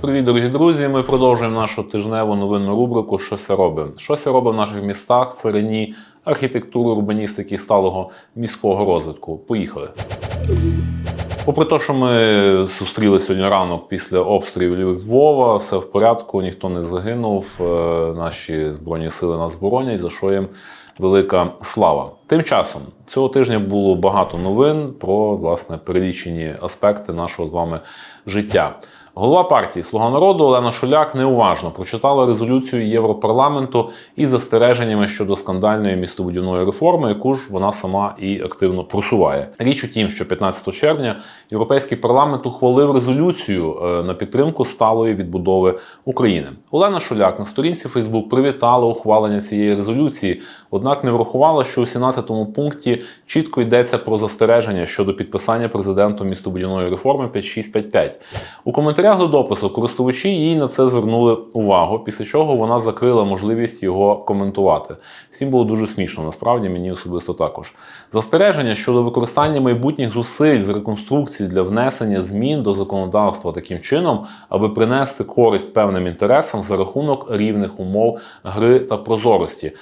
Привіт, дорогі друзі! Ми продовжуємо нашу тижневу новинну рубрику Що ся робить? Що ся робить в наших містах, царині, архітектури, урбаністики сталого міського розвитку. Поїхали. Попри те, що ми зустріли сьогодні ранок після обстрілів Львова, все в порядку, ніхто не загинув. е, Наші збройні сили нас боронять, за що їм велика слава. Тим часом цього тижня було багато новин про власне перелічені аспекти нашого з вами життя. Голова партії Слуга народу Олена Шуляк неуважно прочитала резолюцію Європарламенту із застереженнями щодо скандальної містобудівної реформи, яку ж вона сама і активно просуває. Річ у тім, що 15 червня Європейський парламент ухвалив резолюцію е, на підтримку сталої відбудови України. Олена Шуляк на сторінці Фейсбук привітала ухвалення цієї резолюції, однак не врахувала, що у 17-му пункті чітко йдеться про застереження щодо підписання президентом містобудівної реформи 5655. У коментарях до допису користувачі їй на це звернули увагу, після чого вона закрила можливість його коментувати. Всім було дуже смішно, насправді мені особисто також. Застереження щодо використання майбутніх зусиль з реконструкції для внесення змін до законодавства таким чином, аби принести користь певним інтересам за рахунок рівних умов гри та прозорості.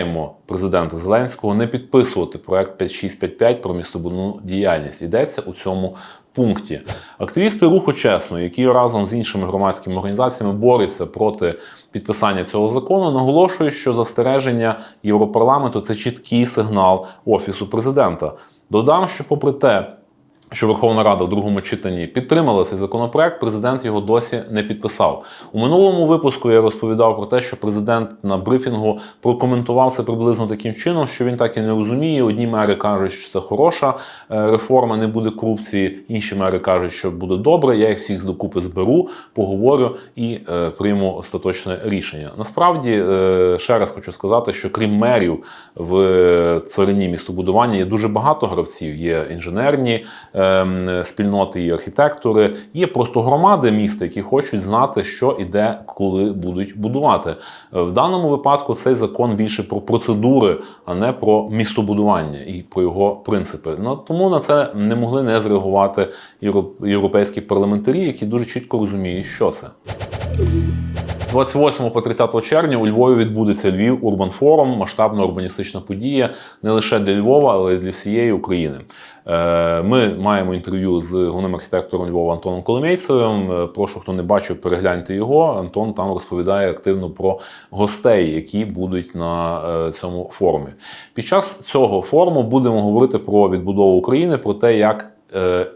Закликаємо президента Зеленського не підписувати проект 5655 про містобудівну діяльність. Йдеться у цьому пункті. Активісти руху чесно, які разом з іншими громадськими організаціями борються проти підписання цього закону, наголошують, що застереження Європарламенту це чіткий сигнал офісу президента. Додам, що попри те, що Верховна Рада в другому читанні підтримала цей законопроект, президент його досі не підписав. У минулому випуску я розповідав про те, що президент на брифінгу прокоментував це приблизно таким чином, що він так і не розуміє. Одні мери кажуть, що це хороша е, реформа, не буде корупції. Інші мери кажуть, що буде добре. Я їх всіх докупи зберу, поговорю і е, прийму остаточне рішення. Насправді, е, ще раз хочу сказати, що крім мерів в царині містобудування є дуже багато гравців. Є інженерні ем, спільноти і архітектори. Є просто громади міста, які хочуть знати, що і де, коли будуть будувати. Е, В даному випадку цей закон більше про процедури, а не про містобудування і про його принципи. Ну тому на це не могли не зреагувати європейські парламентарі, які дуже чітко розуміють, що це. З 28 по 30 червня у Львові відбудеться Львів Урбан Форум, масштабна урбаністична подія не лише для Львова, але й для всієї України. Е, Ми маємо інтерв'ю з головним архітектором Львова Антоном Коломейцевим. Е, Прошу, хто не бачив, перегляньте його. Антон там розповідає активно про гостей, які будуть на е, цьому форумі. Під час цього форуму будемо говорити про відбудову України, про те, як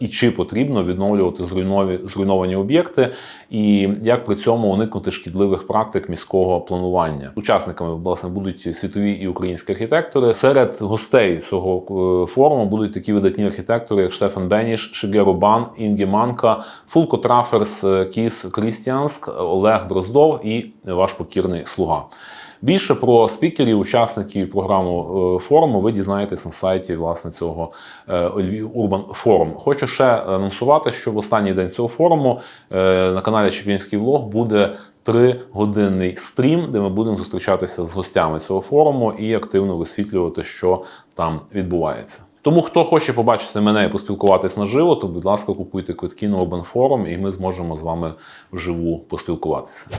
і чи потрібно відновлювати зруйнові, зруйновані об'єкти, і як при цьому уникнути шкідливих практик міського планування. Учасниками власне будуть світові і українські архітектори. Серед гостей цього е, форуму будуть такі видатні архітектори, як Штефан Беніш, Шигеру Бан, Інгі Манка, Фулко Траферс, е, Кіс Крістіанск, Олег Дроздов і ваш покірний слуга. Більше про спікерів, учасників програми е, форуму ви дізнаєтесь на сайті власне цього е, Львів Урбан Форум. Хочу ще анонсувати, що в останній день цього форуму е, на каналі Чепінський Влог буде тригодинний стрім, де ми будемо зустрічатися з гостями цього форуму і активно висвітлювати, що там відбувається. Тому хто хоче побачити мене і поспілкуватись наживо, то будь ласка, купуйте квитки на Urban Forum, і ми зможемо з вами вживу поспілкуватися.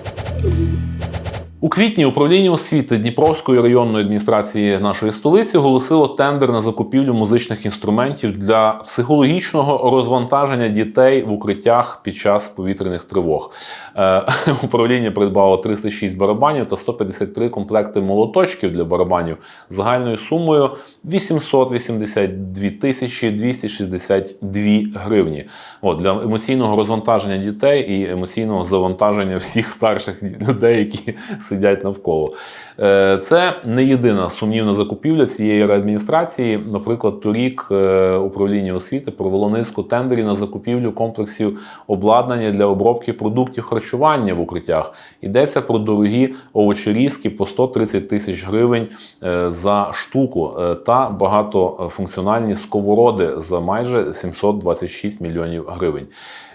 У квітні управління освіти Дніпровської районної адміністрації нашої столиці оголосило тендер на закупівлю музичних інструментів для психологічного розвантаження дітей в укриттях під час повітряних тривог. Е, Управління придбало 306 барабанів та 153 комплекти молоточків для барабанів загальною сумою 882 тисячі 262 гривні. От, для емоційного розвантаження дітей і емоційного завантаження всіх старших людей, які сидять навколо. Е, Це не єдина сумнівна закупівля цієї адміністрації. Наприклад, торік е, управління освіти провело низку тендерів на закупівлю комплексів обладнання для обробки продуктів харчування в укриттях. Йдеться про дорогі овочерізки по 130 тисяч гривень е, за штуку та багатофункціональні сковороди за майже 726 мільйонів гривень.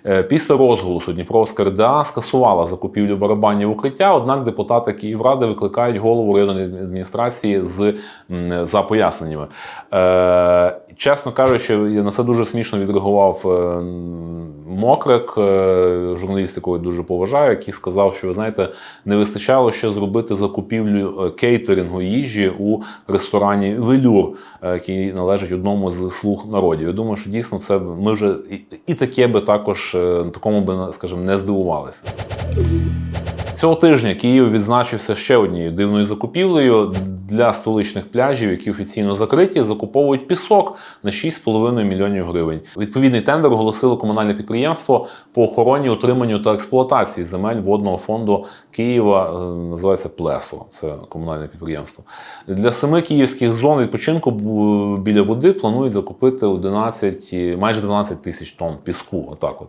Е, Після розголосу Дніпровська РДА скасувала закупівлю барабанів укриття, однак депутати Київради викликають голову районної адміністрації з за поясненнями. Е, чесно кажучи, я на це дуже смішно відреагував е, Мокрик, е, журналіст, якого я дуже поважаю, який сказав, що ви знаєте, не вистачало ще зробити закупівлю кейтерингу їжі у ресторані Велюр, який належить одному з слуг народів. Я думаю, що дійсно це ми вже і таке би також е, такому би, скажімо, не здивувалися. Цього тижня Київ відзначився ще однією дивною закупівлею для столичних пляжів, які офіційно закриті, закуповують пісок на 6,5 мільйонів гривень. Відповідний тендер оголосило комунальне підприємство по охороні, утриманню та експлуатації земель водного фонду Києва. е, Називається Плесо. Це комунальне підприємство. Для семи київських зон відпочинку біля води планують закупити 11, майже 12 тисяч тонн піску. Отак от.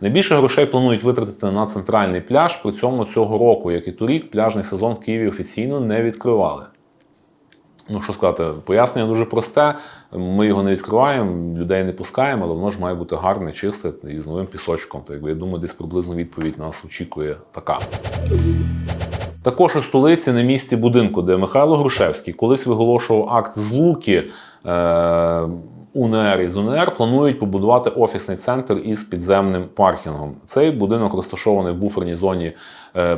Найбільше грошей планують витратити на центральний пляж. При цьому цього року, як і торік, пляжний сезон в Києві офіційно не відкривали. Ну, що сказати, пояснення дуже просте. Ми його не відкриваємо, людей не пускаємо, але воно ж має бути гарне, чисте і з новим пісочком. То якби я думаю, десь приблизно відповідь нас очікує така. Також у столиці на місці будинку, де Михайло Грушевський колись виголошував акт злуки. Е- УНР із УНР планують побудувати офісний центр із підземним паркінгом. Цей будинок розташований в буферній зоні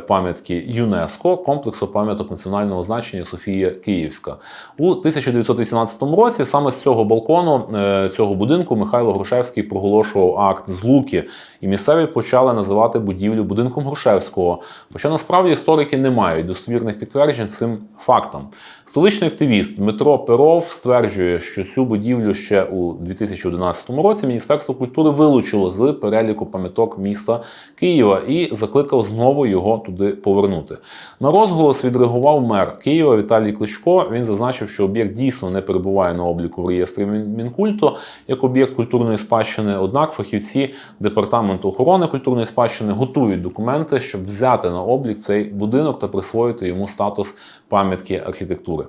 пам'ятки ЮНЕСКО комплексу пам'яток національного значення Софія Київська. У 1918 році саме з цього балкону е, цього будинку Михайло Грушевський проголошував акт злуки, і місцеві почали називати будівлю будинком Грушевського. Хоча насправді історики не мають достовірних підтверджень цим фактам. Столичний активіст Дмитро Перов стверджує, що цю будівлю ще у 2011 році Міністерство культури вилучило з переліку пам'яток міста Києва і закликав знову його туди повернути. На розголос відреагував мер Києва Віталій Кличко. Він зазначив, що об'єкт дійсно не перебуває на обліку в реєстрі Мінкульту як об'єкт культурної спадщини. Однак фахівці департаменту охорони культурної спадщини готують документи, щоб взяти на облік цей будинок та присвоїти йому статус пам'ятки архітектури.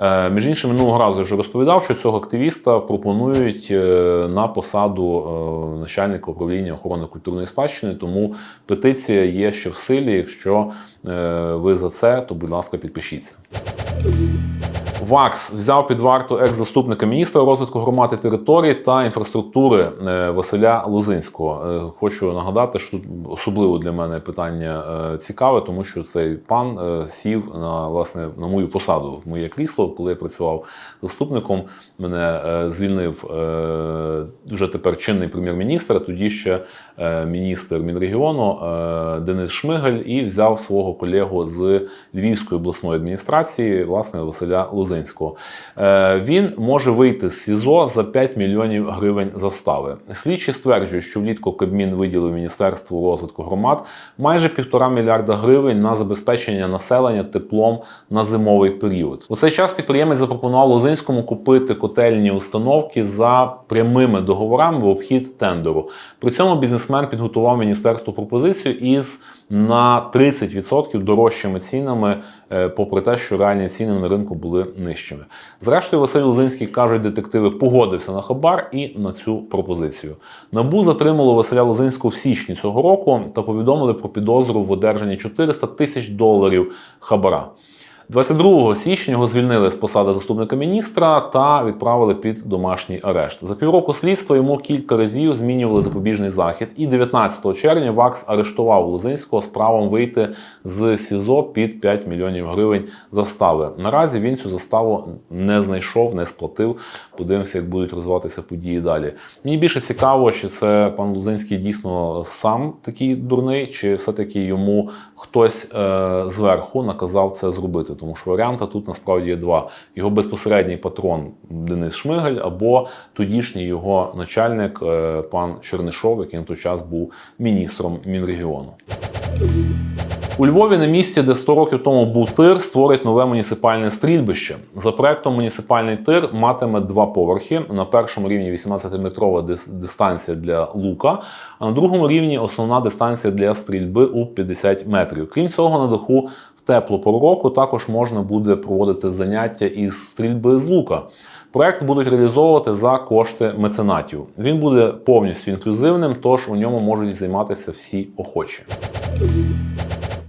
Е, Між іншим, минулого разу я вже розповідав, що цього активіста пропонують е, на посаду е, начальника управління охорони культурної спадщини. Тому петиція є ще в силі. Якщо ви за це, то будь ласка, підпишіться. ВАКС взяв під варту екс-заступника міністра розвитку громад і територій та інфраструктури е, Василя Лозинського. Е, Хочу нагадати, що тут особливо для мене питання е, цікаве, тому що цей пан сів на власне на мою посаду в моє крісло, коли я працював заступником. Мене звільнив вже тепер чинний прем'єр-міністр, тоді ще міністр Мінрегіону Денис Шмигаль і взяв свого колегу з Львівської обласної адміністрації, власне, Василя Лозинського. Е, Він може вийти з СІЗО за 5 мільйонів гривень застави. Слідчі стверджують, що влітку Кабмін виділив Міністерству розвитку громад майже півтора мільярда гривень на забезпечення населення теплом на зимовий період. У цей час підприємець запропонував Лозинському купити котельні установки за прямими договорами в обхід тендеру. При цьому бізнесмен підготував міністерству пропозицію із на 30% дорожчими цінами, е, попри те, що реальні ціни на ринку були нижчими. Зрештою, Василь Лузинський кажуть, детективи погодився на хабар і на цю пропозицію. Набу затримало Василя Лозинського в січні цього року та повідомили про підозру в одержанні 400 тисяч доларів хабара. 22 січня його звільнили з посади заступника міністра та відправили під домашній арешт. За півроку слідства йому кілька разів змінювали запобіжний захід. І 19 червня ВАКС арештував Лозинського з правом вийти з СІЗО під 5 мільйонів гривень застави. Наразі він цю заставу не знайшов, не сплатив. Подивимося, як будуть розвиватися події далі. Мені більше цікаво, чи це пан Лозинський дійсно сам такий дурний, чи все-таки йому хтось е, зверху наказав це зробити. Тому що варіанта тут насправді є два: його безпосередній патрон Денис Шмигаль, або тодішній його начальник е, пан Чернишов, який на той час був міністром Мінрегіону. У Львові на місці, де 100 років тому був тир, створить нове муніципальне стрільбище. За проектом муніципальний тир матиме два поверхи. На першому рівні 18-метрова дистанція для лука, а на другому рівні основна дистанція для стрільби у 50 метрів. Крім цього, на даху в теплу пору року також можна буде проводити заняття із стрільби з лука. Проект будуть реалізовувати за кошти меценатів. Він буде повністю інклюзивним, тож у ньому можуть займатися всі охочі.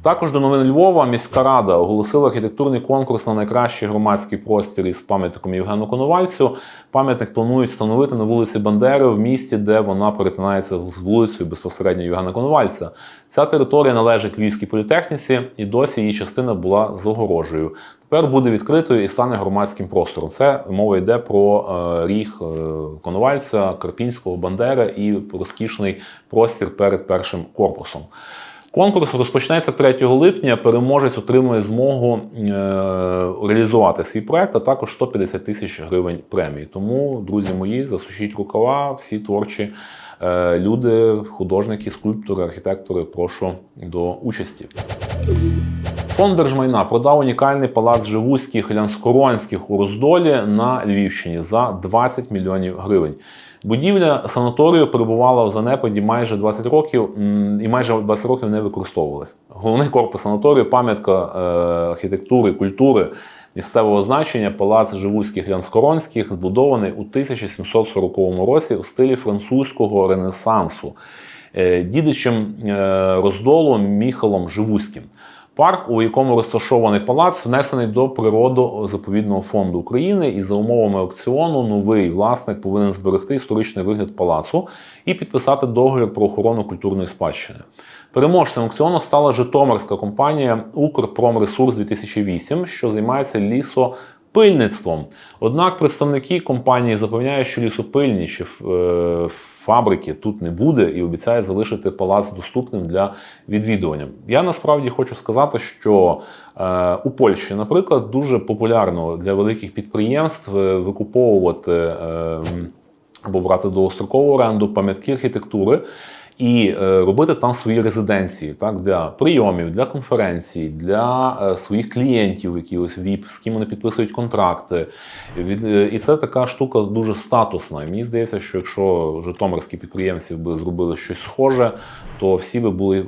Також до новин Львова міська рада оголосила архітектурний конкурс на найкращий громадський простір із пам'ятником Євгену Коновальцю. Пам'ятник планують встановити на вулиці Бандери в місті, де вона перетинається з вулицею безпосередньо Євгена Коновальця. Ця територія належить Львівській політехніці, і досі її частина була з огорожею. Тепер буде відкритою і стане громадським простором. Це мова йде про е, ріг е, Коновальця, Карпінського, Бандери і розкішний простір перед першим корпусом. Конкурс розпочнеться 3 липня. Переможець отримує змогу е, реалізувати свій проект, а також 150 тисяч гривень премії. Тому, друзі мої, засушіть рукава, всі творчі е, люди, художники, скульптори, архітектори, прошу до участі. Фонд держмайна продав унікальний палац Живузьких Лянскоронських у Роздолі на Львівщині за 20 мільйонів гривень. Будівля санаторію перебувала в занепаді майже 20 років і майже 20 років не використовувалась. Головний корпус санаторію, пам'ятка е, архітектури, культури місцевого значення, палац Живузьких Лянскоронських, збудований у 1740 році у стилі французького ренесансу е, дідичем е, роздолу Міхалом Живузьким. Парк, у якому розташований палац, внесений до природозаповідного фонду України, і за умовами аукціону новий власник повинен зберегти історичний вигляд палацу і підписати договір про охорону культурної спадщини. Переможцем аукціону стала Житомирська компанія Укрпромресурс 2008, що займається лісопильництвом. Однак представники компанії запевняють, що лісопильні чи е, фабрики тут не буде і обіцяє залишити палац доступним для відвідування. Я насправді хочу сказати, що е, у Польщі, наприклад, дуже популярно для великих підприємств е, викуповувати е, або брати довгострокову оренду пам'ятки архітектури. І е, робити там свої резиденції, так для прийомів, для конференцій, для е, своїх клієнтів, якихось ВІП, з ким вони підписують контракти. Е, і це така штука дуже статусна. І мені здається, що якщо житомирські підприємці би зробили щось схоже, то всі би були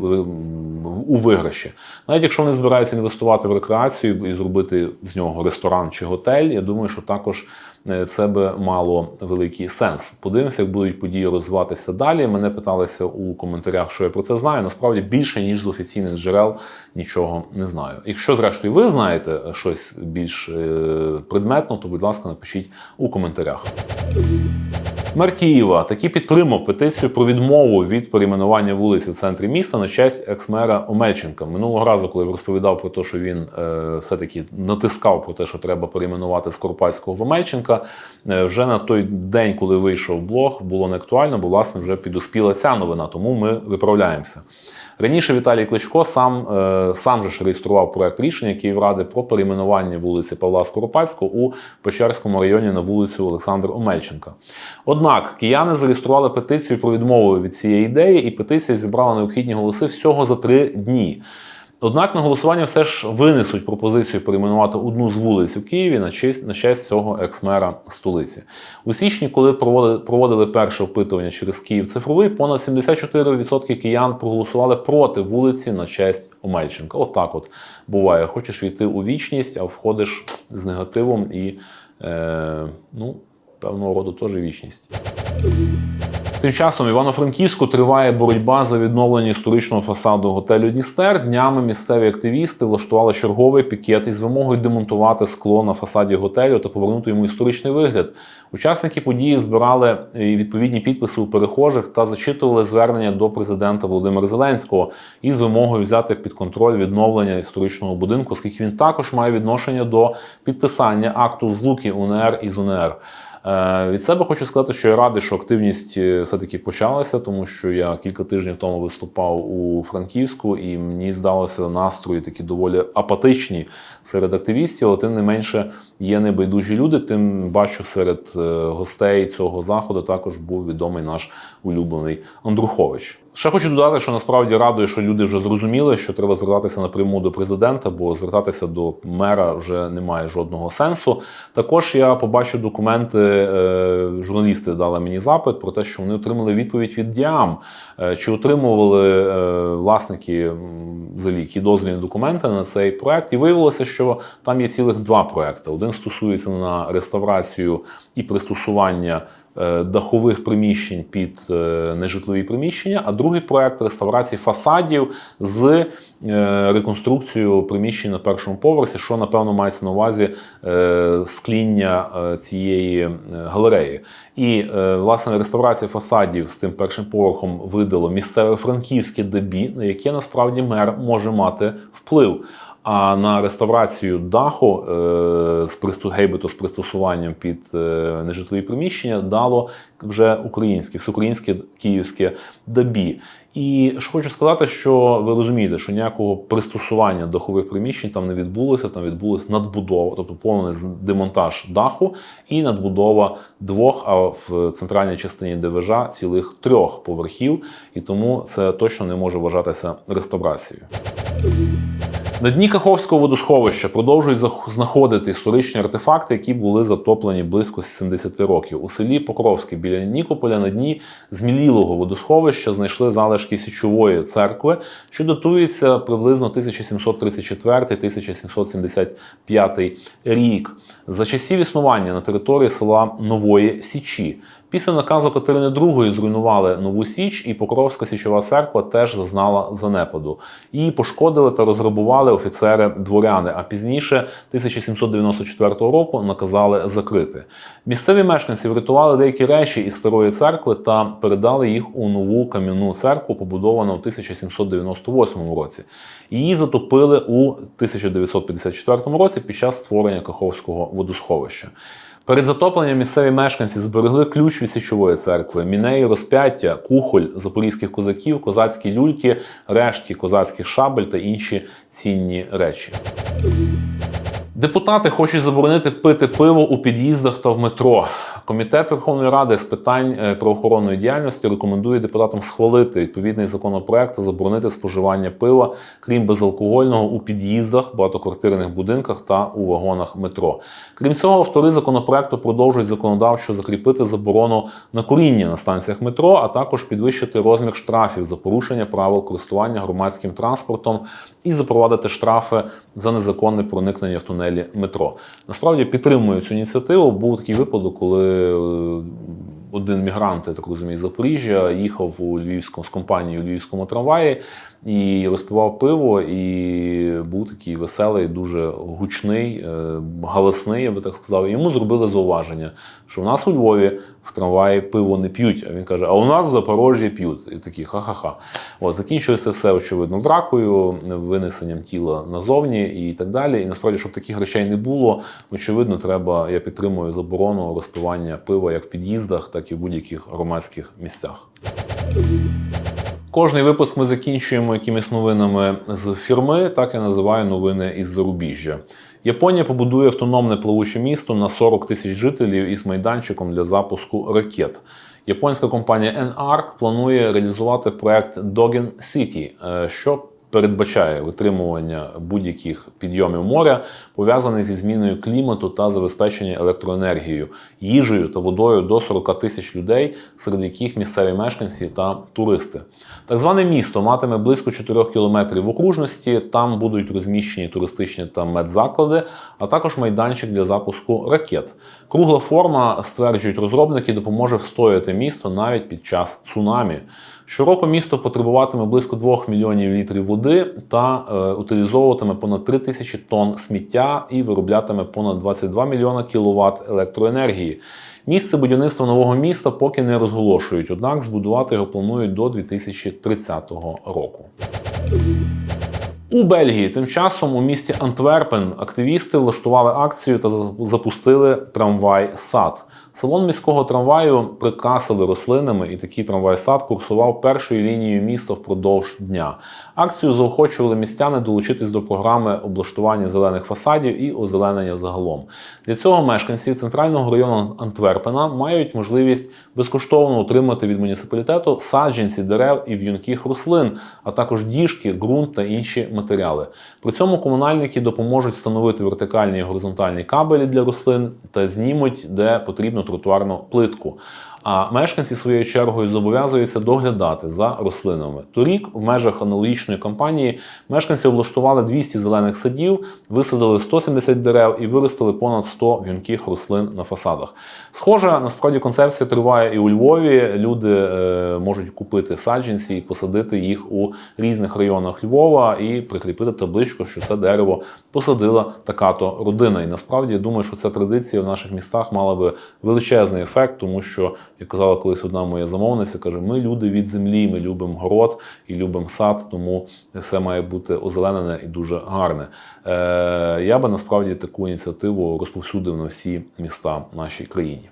у виграші. Навіть якщо вони збираються інвестувати в рекреацію і зробити з нього ресторан чи готель, я думаю, що також. Е, Це би мало великий сенс. Подивимося, як будуть події розвиватися далі. Мене питалися у коментарях, що я про це знаю. Насправді більше ніж з офіційних джерел нічого не знаю. Якщо, зрештою, ви знаєте щось більш е, предметно, то будь ласка, напишіть у коментарях. Мер Києва таки підтримав петицію про відмову від перейменування вулиці в центрі міста на честь екс-мера Омельченка. Минулого разу, коли я розповідав про те, що він е, все-таки натискав про те, що треба перейменувати Скоропадського в Омельченка, е, вже на той день, коли вийшов блог, було не актуально, бо власне вже підоспіла ця новина, тому ми виправляємося. Раніше Віталій Кличко сам, е, сам же ж реєстрував проект рішення Київради про перейменування вулиці Павла Скоропадського у Печерському районі на вулицю Олександра Омельченка. Однак кияни зареєстрували петицію про відмову від цієї ідеї, і петиція зібрала необхідні голоси всього за три дні. Однак на голосування все ж винесуть пропозицію перейменувати одну з вулиць у Києві на честь, на честь цього екс-мера столиці. У січні, коли проводили, проводили перше опитування через Київ цифровий, понад 74% киян проголосували проти вулиці на честь Омельченка. Отак от буває. Хочеш війти у вічність, а входиш з негативом і е, ну, певного роду теж вічність. Тим часом в Івано-Франківську триває боротьба за відновлення історичного фасаду готелю Дністер. Днями місцеві активісти влаштували черговий пікет із вимогою демонтувати скло на фасаді готелю та повернути йому історичний вигляд. Учасники події збирали е, відповідні підписи у перехожих та зачитували звернення до президента Володимира Зеленського із вимогою взяти під контроль відновлення історичного будинку, оскільки він також має відношення до підписання акту злуки УНР із УНР. Е, Від себе хочу сказати, що я радий, що активність е, все-таки почалася, тому що я кілька тижнів тому виступав у Франківську, і мені здалося настрої такі доволі апатичні серед активістів, але тим не менше є небайдужі люди. Тим бачу серед е, гостей цього заходу також був відомий наш улюблений Андрухович. Ще хочу додати, що насправді радує, що люди вже зрозуміли, що треба звертатися напряму до президента, бо звертатися до мера вже немає жодного сенсу. Також я побачив документи, е, журналісти дали мені запит про те, що вони отримали відповідь від Діам, Е, чи отримували власники м, взагалі дозвільні документи на цей проект. І виявилося, що там є цілих два проекти. Один стосується на реставрацію і пристосування е, дахових приміщень під е, нежитлові приміщення, а другий проект реставрації фасадів з е, реконструкцією приміщень на першому поверсі, що напевно мається на увазі скління цієї галереї. І власне реставрація фасадів з тим першим поверхом видало місцеве франківське дебі, на яке насправді мер може мати вплив. А на реставрацію даху е, з гейбито з пристосуванням під е, нежитлові приміщення дало вже українське, всеукраїнське київське дабі. І що хочу сказати, що ви розумієте, що ніякого пристосування дахових приміщень там не відбулося, там відбулася надбудова, тобто повний демонтаж даху і надбудова двох, а в центральній частині ДВЖ цілих трьох поверхів, і тому це точно не може вважатися реставрацією. На дні Каховського водосховища продовжують знаходити історичні артефакти, які були затоплені близько 70 років. У селі Покровське біля Нікополя на дні змілілого водосховища знайшли залишки січової церкви, що датується приблизно 1734-1775 рік. За часів існування на території села Нової Січі. Після наказу Катерини II зруйнували Нову Січ, і Покровська січова церква теж зазнала занепаду. Її пошкодили та розграбували офіцери дворяни. А пізніше, 1794 року, наказали закрити. Місцеві мешканці врятували деякі речі із старої церкви та передали їх у нову кам'яну церкву, побудовану у 1798 році. Її затопили у 1954 році під час створення Каховського водосховища. Перед затопленням місцеві мешканці зберегли ключ від січової церкви, мінеї розп'яття, кухоль запорізьких козаків, козацькі люльки, рештки козацьких шабель та інші цінні речі. Депутати хочуть заборонити пити пиво у під'їздах та в метро. Комітет Верховної Ради з питань е, правоохоронної діяльності рекомендує депутатам схвалити відповідний законопроект та заборонити споживання пива, крім безалкогольного, у під'їздах, багатоквартирних будинках та у вагонах метро. Крім цього, автори законопроекту продовжують законодавчо закріпити заборону на куріння на станціях метро, а також підвищити розмір штрафів за порушення правил користування громадським транспортом і запровадити штрафи за незаконне проникнення в тунелі метро. Насправді підтримую цю ініціативу. Був такий випадок, коли е, один мігрант, я так розумію, з Запоріжжя їхав у Львівському з компанією у Львівському трамваї і розпивав пиво, і був такий веселий, дуже гучний, е, галасний, я би так сказав. Йому зробили зауваження, що в нас у Львові в трамваї пиво не п'ють. А він каже: а у нас в Запорожжі п'ють. І такі ха-ха-ха. От закінчилося все очевидно дракою, винесенням тіла назовні і так далі. І насправді, щоб таких речей не було, очевидно, треба. Я підтримую заборону розпивання пива як в під'їздах, так і в будь-яких громадських місцях. Кожний випуск ми закінчуємо якимись новинами з фірми, так я називаю новини із зарубіжжя. Японія побудує автономне плавуче місто на 40 тисяч жителів із майданчиком для запуску ракет. Японська компанія NARC планує реалізувати проект Dogen City, е, що передбачає витримування будь-яких підйомів моря, пов'язаних зі зміною клімату та забезпечення електроенергією, їжею та водою до 40 тисяч людей, серед яких місцеві мешканці та туристи. Так зване місто матиме близько 4 кілометрів окружності. Там будуть розміщені туристичні та медзаклади, а також майданчик для запуску ракет. Кругла форма, стверджують розробники, допоможе встояти місто навіть під час цунамі. Щороку місто потребуватиме близько 2 мільйонів літрів води та е, утилізовуватиме понад 3 тисячі тонн сміття і вироблятиме понад 22 мільйона кіловат електроенергії. Місце будівництва нового міста поки не розголошують, однак збудувати його планують до 2030 року. У Бельгії тим часом у місті Антверпен активісти влаштували акцію та запустили трамвай сад. Салон міського трамваю прикрасили рослинами, і такий трамвай-сад курсував першою лінією міста впродовж дня. Акцію заохочували містяни долучитись до програми облаштування зелених фасадів і озеленення загалом. Для цього мешканці центрального району Антверпена мають можливість безкоштовно отримати від муніципалітету саджанці дерев і в'юнких рослин, а також діжки, ґрунт та інші матеріали. При цьому комунальники допоможуть встановити вертикальні і горизонтальні кабелі для рослин та знімуть, де потрібно тротуарну плитку. А мешканці своєю чергою зобов'язуються доглядати за рослинами. Торік в межах аналогічної кампанії мешканці облаштували 200 зелених садів, висадили 170 дерев і виростили понад 100 в'юнких рослин на фасадах. Схожа насправді концепція триває і у Львові. Люди е, можуть купити саджанці і посадити їх у різних районах Львова і прикріпити табличку, що це дерево посадила така-то родина. І насправді я думаю, що ця традиція в наших містах мала би величезний ефект, тому що, як казала колись одна моя замовниця, каже: ми люди від землі, ми любимо город і любимо сад, тому все має бути озеленене і дуже гарне. Е, я би насправді таку ініціативу розповсюдив на всі міста в нашій країні.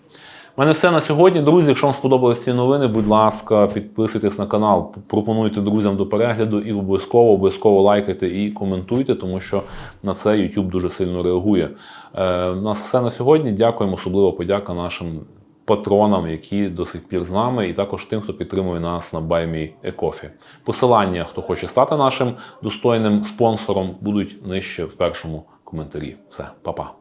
У мене все на сьогодні. Друзі, якщо вам сподобались ці новини, будь ласка, підписуйтесь на канал, пропонуйте друзям до перегляду і обов'язково обов'язково лайкайте і коментуйте, тому що на це YouTube дуже сильно реагує. Е, у нас все на сьогодні. Дякуємо, особливо подяка нашим патронам, які до сих пір з нами, і також тим, хто підтримує нас на BuyMeACoffee. Посилання, хто хоче стати нашим достойним спонсором, будуть нижче в першому коментарі. Все, па-па.